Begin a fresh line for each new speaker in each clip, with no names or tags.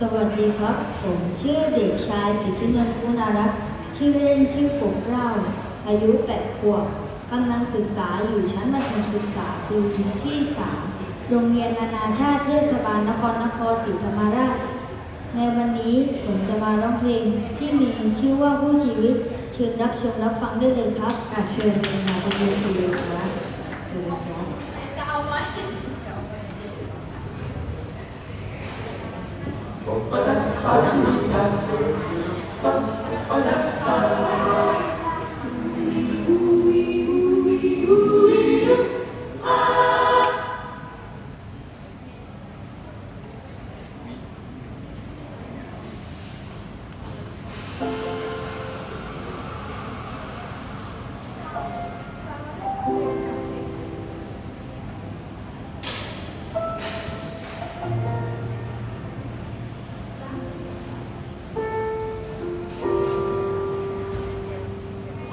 สวัสดีครับ ผมชื่อเด็กชายสิทธินนท์คุณารักษ์ชื่อเล่นชื่อปกเกล้าอายุ8ขวบกำลังศึกษาอยู่ชั้นมัธยมศึกษาปีที่3โรงเรียนนานาชาติเทศบาลนครนครศรีธรรมราช ในวันนี้ผมจะมาร้องเพลงที่มีชื่อว่าผู้ชีวิต เชิญรับชมรับฟังได้เลยครับอาเชิญเลยค่ะคุณผู้ชมครับเชิญครับ 我们好勇敢。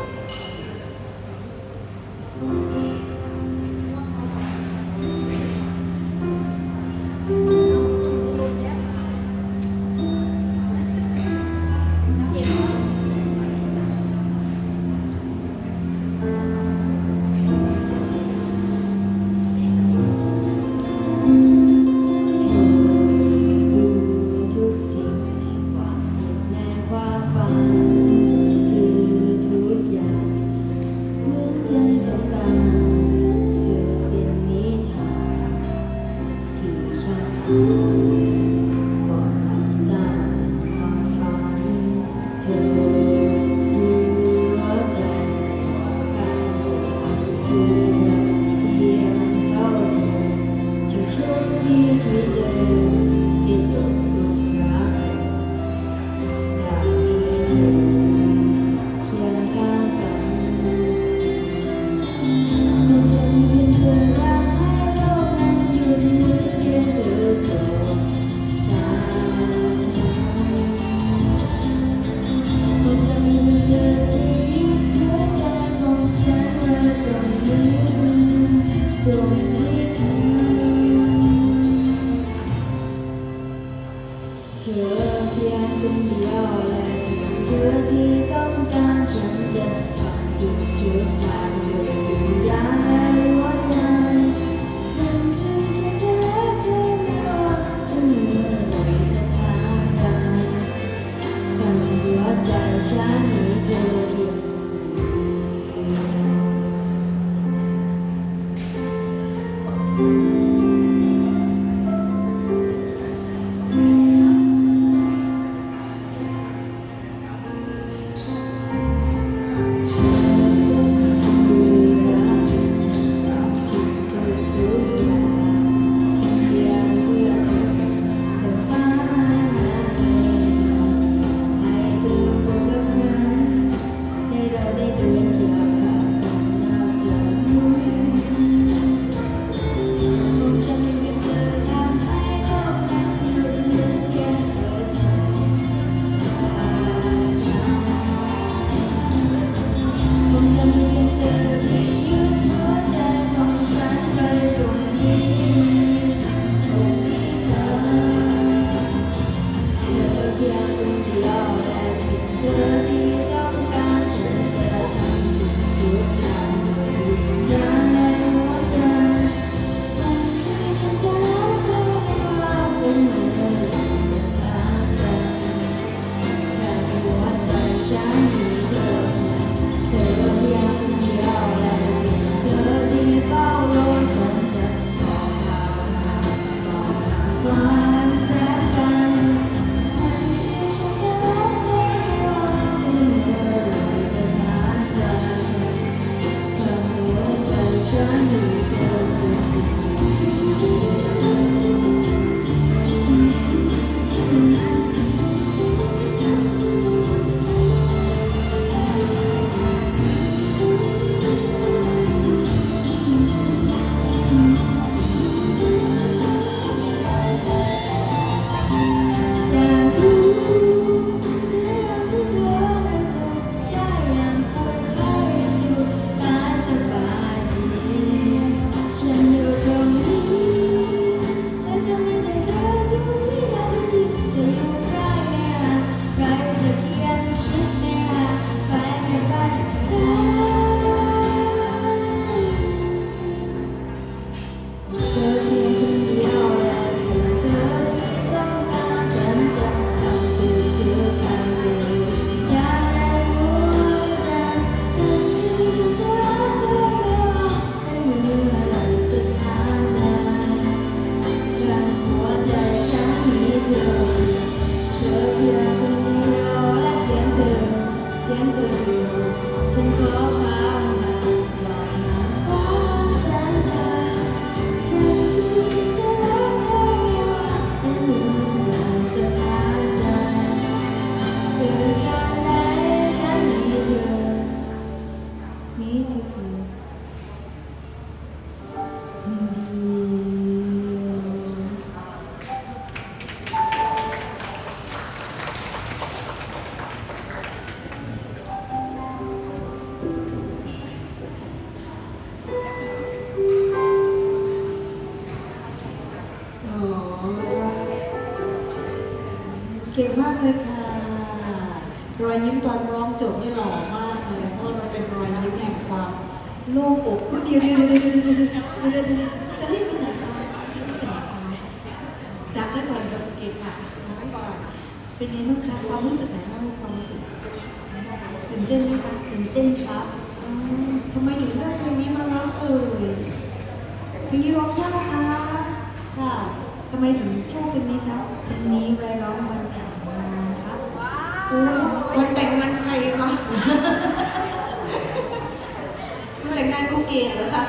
Thank you. อที่ต้องการฉันจะทำทุกทุกทางด้วยวิญญา 想你的脸。 เก่
งมากเลยค่ะ รอยยิ้มตอนร้องจบนี่หล่อมากเลยเพราะเราเป็นรอยยิ้มแห่งความโล่งอกเดี๋ยวเดี๋ยวเดี๋ยวเดียวเดี๋ยวเดี๋ยวจะรีบไปไหนคะจับได้ก่อนจับเก่งค่ะดักได้ก่อนเป็นยังไงบ้างคะความรู้สึกไหนบ้างความรู้สึกตื่นเต้นไหมคะ
ตื่นเต้นครับ
ทำไมถึงเลือกเพลงนี้มาร้องเอ่ยเพลงนี้ร้องยากนะคะค่ะทำไมถึงชอบเพลงนี้ครับ
เพลงนี้ไว้ร้องมัน
วันแต่งงานใครคะวันแต่งงานครูเกศเหรอคะ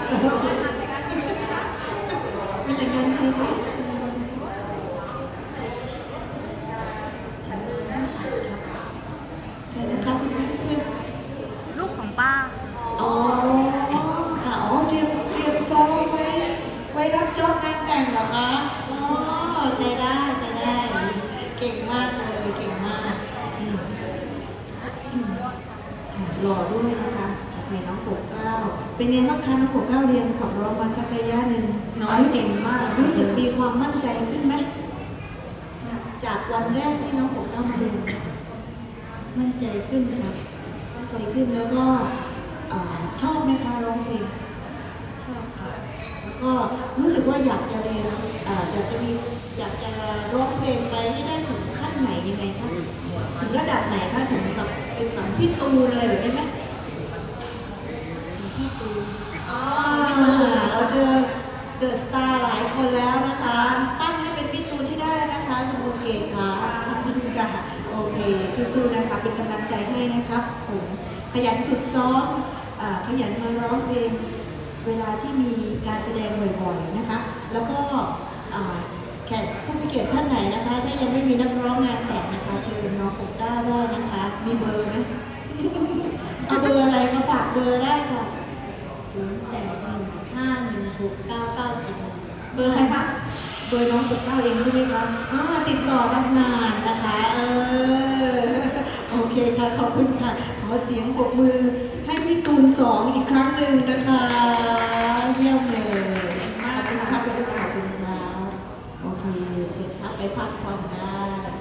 วันแต่งงานใครคะใครนะคะเพื่อน
ลูกของป้า
อ๋อค่ะอ๋อเตรียมเตรียมซองไว้ ไว้รับจอบงานแต่งเหรอคะ อ๋อใช้ได้ใช้ได้ เก่งมากเลย เก่งมากอืมอืมค่ะหล่อด้วยนะคะในน้องปกเกล้า เป็นไงบ้างคะน้องปกเกล้าเรียนขับร้องมาสักระยะหนึ่ง
น้องเก่งมาก
รู้สึกมีความมั่นใจขึ้นไหมจากวันแรกที่น้องปกเกล้ามาเรียน
มั่นใจขึ้นครับ
มั่นใจขึ้นแล้วก็อ่าชอบไหมคะร้องเพลง
ชอบครับ
แล้วก็รู้สึกว่าอยากจะเรียนอ่าอยากจะมีอยากจะร้องเพลงไปให้ได้ถึงขั้นไหนยังไงคะถึงระดับไหนคะถึงแบบเป็นแบบพี่ตูนอะไรแบบนี้ไหม
พี่ตูน
อ๋อ พี่ตูนเราเจอเดอะสตาร์หลายคนแล้วนะคะปั้นให้เป็นพี่ตูนที่ได้นะคะคุณโอเคค่ะค่ะโอเคสู้ๆนะคะเป็นกำลังใจให้นะครับผมขยันฝึกซ้อมขยันมาร้องเพลงเวลาที่มีการแสดงบ่อยๆนะคะแล้วก็แขกผู้มีเกียรติท่านไหนนะคะ ถ้ายังไม่มีนักร้องงานแต่งนะคะเชิญน้องกเก้าได้นะคะ มีเบอร์ไหมเอาเบอร์อะไรมาฝากเบอร์ได้ค่ะ
ศูนย์แปดหนึ่งห้าหนึ่งหกเก้าเก้าเจ็ด
เบอร์ใครคะเบอร์น้องปกเก้าเองใช่ไหมคะอ่าติดต่อรับงานนะคะ เออ โอเคค่ะ ขอบคุณค่ะ ขอเสียงปรบมือให้พี่ตูนสองอีกครั้งหนึ่งนะคะ เยี่ยมเลยขอบคุณครับขอบคุณครับโอเคเชิญครับไปพักผ่อนได้